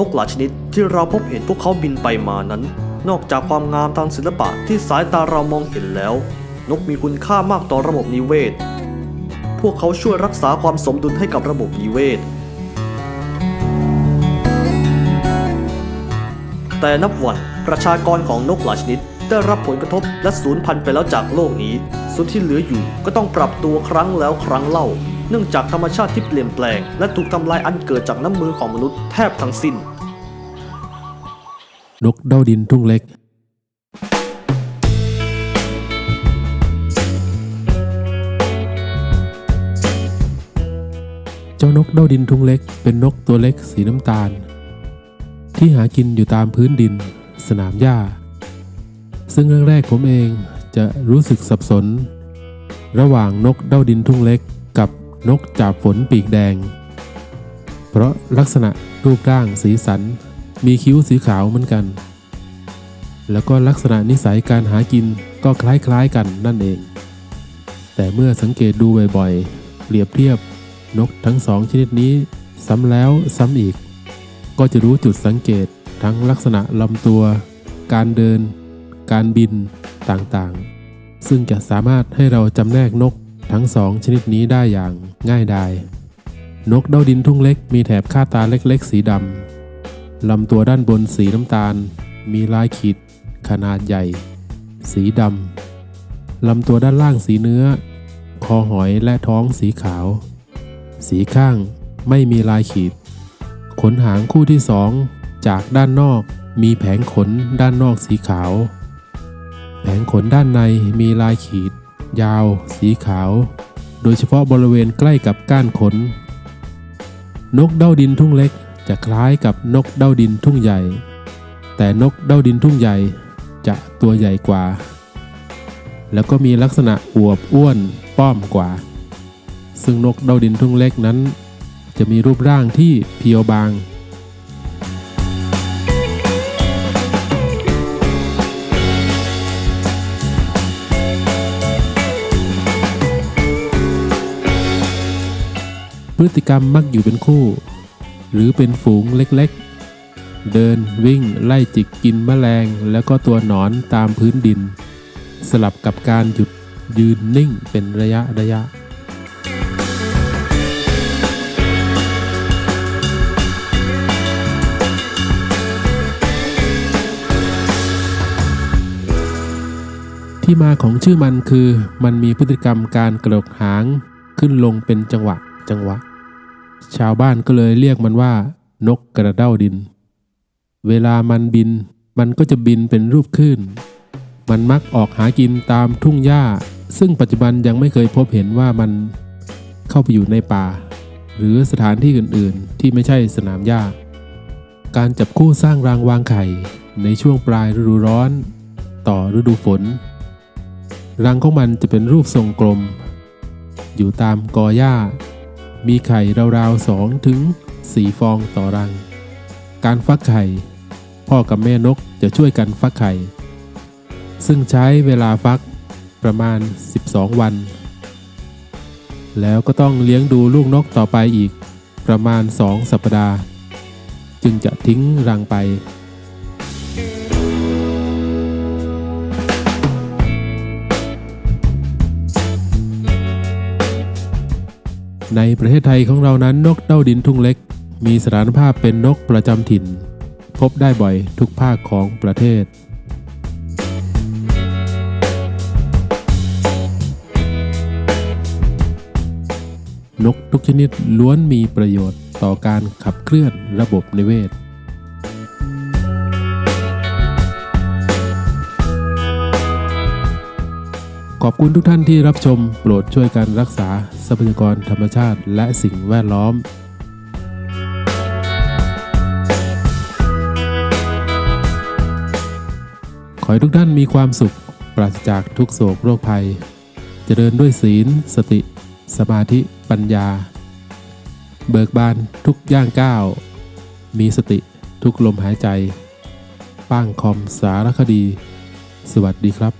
นกหลายชนิดที่เราพบเห็นพวกเขาบินไปมานั้น นอกจากความงามทางศิลปะที่สายตาเรามองเห็นแล้ว นกมีคุณค่ามากต่อระบบนิเวศ พวกเขาช่วยรักษาความสมดุลให้กับระบบนิเวศ แต่นับวันประชากรของนกหลายชนิดได้รับผลกระทบและสูญพันธุ์ไปแล้วจากโลกนี้ ส่วนที่เหลืออยู่ก็ต้องปรับตัวครั้งแล้วครั้งเล่า เนื่องจากธรรมชาติที่เปลี่ยนแปลง และถูกทำลายอันเกิดจากน้ำมือของมนุษย์แทบทั้งสิ้น นกเด้าดินทุ่งเล็ก เจ้านกเด้าดินทุ่งเล็ก เป็นนกตัวเล็กสีน้ำตาล ที่หากินอยู่ตามพื้นดิน สนามหญ้า ซึ่งแรกๆผมเองจะรู้สึกสับสน ระหว่างนกเด้าดินทุ่งเล็ก นกจาบฝนปีกแดง เพราะลักษณะรูปร่างสีสัน มีคิ้วสีขาวเหมือนกัน แล้วก็ลักษณะนิสัยการหากินก็คล้ายๆกันนั่นเอง แต่เมื่อสังเกตดูบ่อยๆ เปรียบเทียบนกทั้งสองชนิดนี้ซ้ำแล้วซ้ำอีก ก็จะรู้จุดสังเกตทั้งลักษณะลำตัว การเดิน การบินต่างๆ ซึ่งจะสามารถให้เราจำแนกนก ทั้งสองชนิดนี้ได้อย่างง่ายดาย นกเด้าดินทุ่งเล็กมีแถบค่าตาเล็กๆ สีดำลำตัวด้านบนสีน้ำตาล มีลายขีด ขนาดใหญ่ สีดำลำตัวด้านล่างสีเนื้อ คอหอยและท้องสีขาว สีข้างไม่มีลายขีด ขนหางคู่ที่สองจากด้านนอกมีแผงขนด้านนอกสีขาว แผงขนด้านในมีลายขีด ยาว สีขาว โดยเฉพาะบริเวณใกล้กับก้านขน นกเด้าดินทุ่งเล็กจะคล้ายกับนกเด้าดินทุ่งใหญ่ แต่นกเด้าดินทุ่งใหญ่จะตัวใหญ่กว่า แล้วก็มีลักษณะอวบอ้วนป้อมกว่า ซึ่งนกเด้าดินทุ่งเล็กนั้น จะมีรูปร่างที่เพียวบาง พฤติกรรมมักอยู่เป็นคู่ หรือเป็นฝูงเล็กๆ เดินวิ่งไล่จิกกินแมลง แล้วก็ตัวหนอนตามพื้นดิน สลับกับการหยุดยืนนิ่งเป็นระยะระยะที่มาของชื่อมันคือมันมีพฤติกรรมการกระดกหางขึ้นลงเป็นจังหวะจังหวะ ชาวบ้านก็เลยเรียกมันว่า นกกระเด้าดิน เวลามันบิน มันก็จะบินเป็นรูปคลื่น มันมักออกหากินตามทุ่งหญ้า ซึ่งปัจจุบันยังไม่เคยพบเห็นว่ามันเข้าไปอยู่ในป่า หรือสถานที่อื่นๆ ที่ไม่ใช่สนามหญ้า การจับคู่สร้างรังวางไข่ ในช่วงปลายฤดูร้อน ต่อฤดูฝน รังของมันจะเป็นรูปทรงกลม อยู่ตามกอหญ้า มีไข่ราวๆสองถึงสี่ฟองต่อรัง การฟักไข่ พ่อกับแม่นกจะช่วยกันฟักไข่ ซึ่งใช้เวลาฟักประมาณ 12 วัน แล้วก็ต้องเลี้ยงดูลูกนกต่อไปอีกประมาณ 2 สัปดาห์ จึงจะทิ้งรังไป ในประเทศไทยของเรานั้นนกเต้าดินทุ่งเล็ก มีสถานภาพเป็นนกประจำถิ่น พบได้บ่อยทุกภาคของประเทศ นกทุกชนิดล้วนมีประโยชน์ต่อการขับเคลื่อนระบบนิเวศ ขอบคุณทุกท่านที่รับชม โปรดช่วยกันรักษาทรัพยากรธรรมชาติ และสิ่งแวดล้อมขอให้ทุกท่านมีความสุข ปราศจากทุกโศกโรคภัย เจริญด้วยศีล สติ สมาธิปัญญา เบิกบานทุกย่างก้าว มีสติทุกลมหายใจ ป้างคอมสารคดี สวัสดีครับ